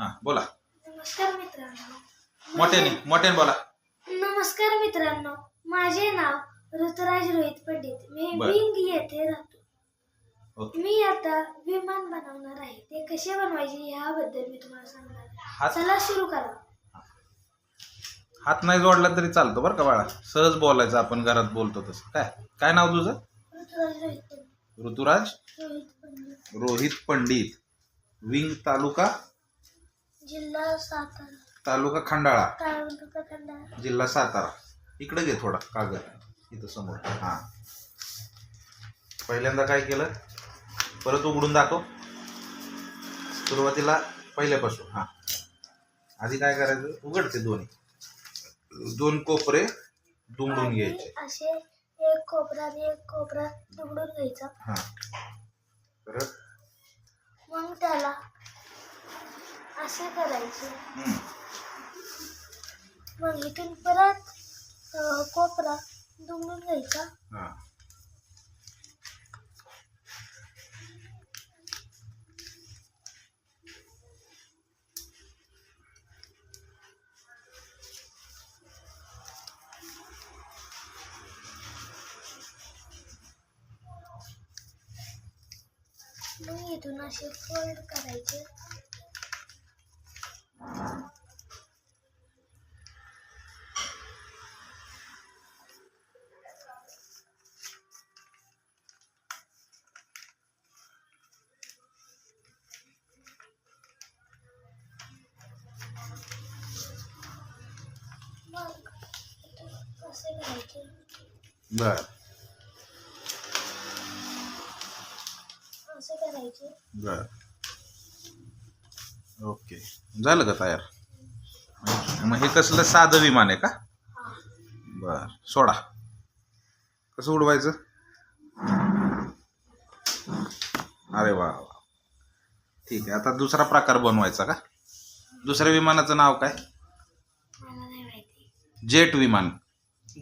हा बोला. नमस्कार मित्रांनो. मोठ्याने मोठ्याने बोला. नमस्कार मित्रांनो. माझे नाव ऋतुराज रोहित पंडित. मी बर. बिंग येथे राहतो. ओके. मी आता विमान बनवणार आहे. ते कसे बनवायचे याबद्दल मी तुम्हाला सांगणार आहे. हात चला सुरू करा. हात नाही जोडला तरी चालतो बरं का बाळा. सहज बोलायचं आपण घरात बोलतो तसं. काय? काय नाव तुझं? ऋतुराज रोहित पंडित. ऋतुराज रोहित पंडित. रोहित पंडित. विंग तालुका जिल्हा सातारा. तालुका खंडाळा. तालुका खंडाळा. जिल्हा सातारा. इकडे घे थोडा कागद. इथं समोर. हा. पहिल्यांदा काय केलं? परत उघडून दाखव. सुरुवातीला पहिल्यापासून. हा. आधी काय करायचं? उघडते दोन्ही. दोन कोपरे दुमडून घ्यायचे. आणि असे एक कोपरा आणि एक कोपरा दुमडून घ्यायचा. हा. परत? मग त्याला असे करायचे. मग इथून परत कोपरा दुमडून घ्यायचा. मग इथून असे फोल्ड करायचे. बर. असे करायचे. बर. ओके. झालं का तयार? मग हे कसलं साधं विमान आहे का? बर. सोडा. कसं उडवायचं? अरे वा वा. ठीक आहे. आता दुसरा प्रकार बनवायचा का? दुसऱ्या विमानाचं नाव काय? मला नाही माहिती. जेट विमान.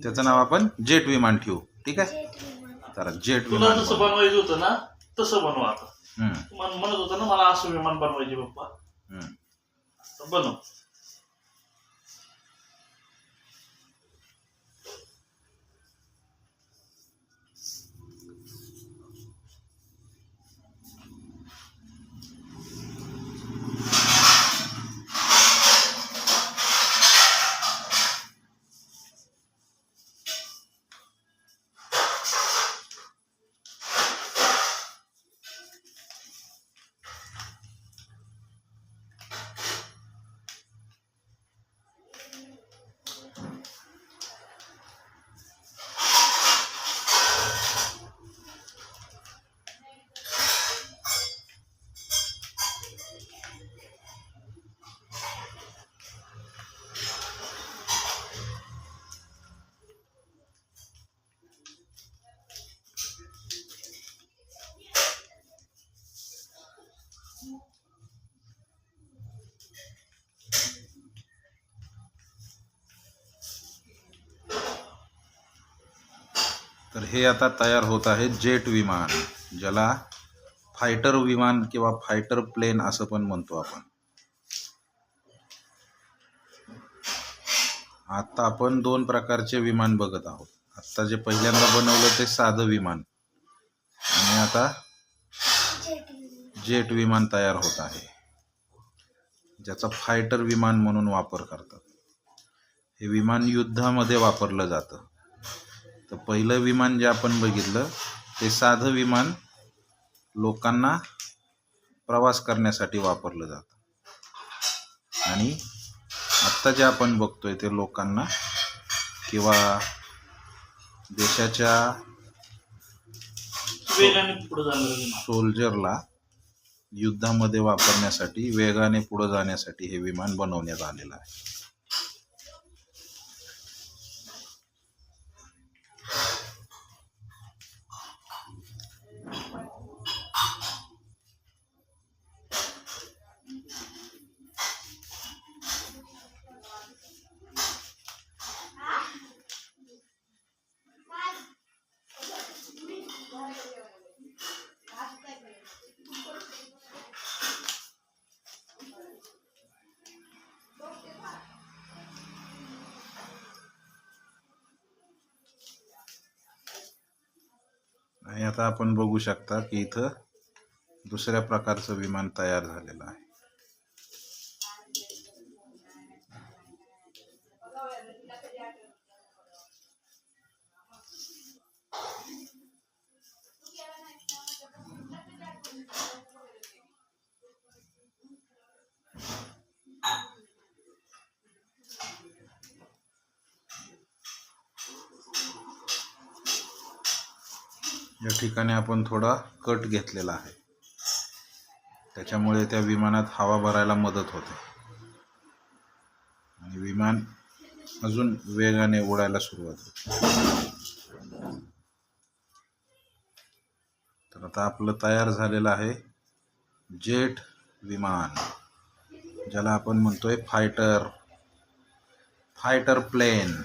त्याचं नाव आपण जेट विमान ठेवू. ठीक आहे? जेट विमान. जरा जेट तुला विमान जसं बनवू. बनवायचं होतं ना तसं बनवा आता. हम्म, म्हणत होता ना मला असं विमान बनवायचे पप्पा. हम्म. तर बनव. तर हे आता तयार होत आहे जेट विमान ज्याला फायटर विमान किंवा फायटर प्लेन असं पण म्हणतो आपण. आता आपण दोन प्रकारचे विमान बघत आहोत. आत्ता जे पहिल्यांदा बनवलं ते साधं विमान. आणि आता जेट विमान तयार होत आहे ज्याचा फायटर विमान म्हणून वापर करतात. हे विमान युद्धामध्ये वापरलं जातं. तर पहिलं विमान जे आपण बघितलं ते साधं विमान लोकांना प्रवास करण्यासाठी वापरलं जातं. आणि आत्ता जे आपण बघतोय ते लोकांना किंवा देशाच्या सोल्जरला युद्धामध्ये वापरण्यासाठी वेगाने पुढे जाण्यासाठी हे विमान बनवण्यात आलेलं आहे. आणि आता आपण बघू शकता की इथं दुसऱ्या प्रकारचं विमान तयार झालेलं आहे. या ठिकाणी आपण थोडा कट घेतलेला आहे. त्याच्यामुळे त्या विमानात हवा भरायला मदत होते. आणि विमान अजून वेगाने उडायला सुरुवात होते. तर आता आपलं तयार झालेलं आहे जेट विमान ज्याला आपण म्हणतोय फायटर. Fighter plain.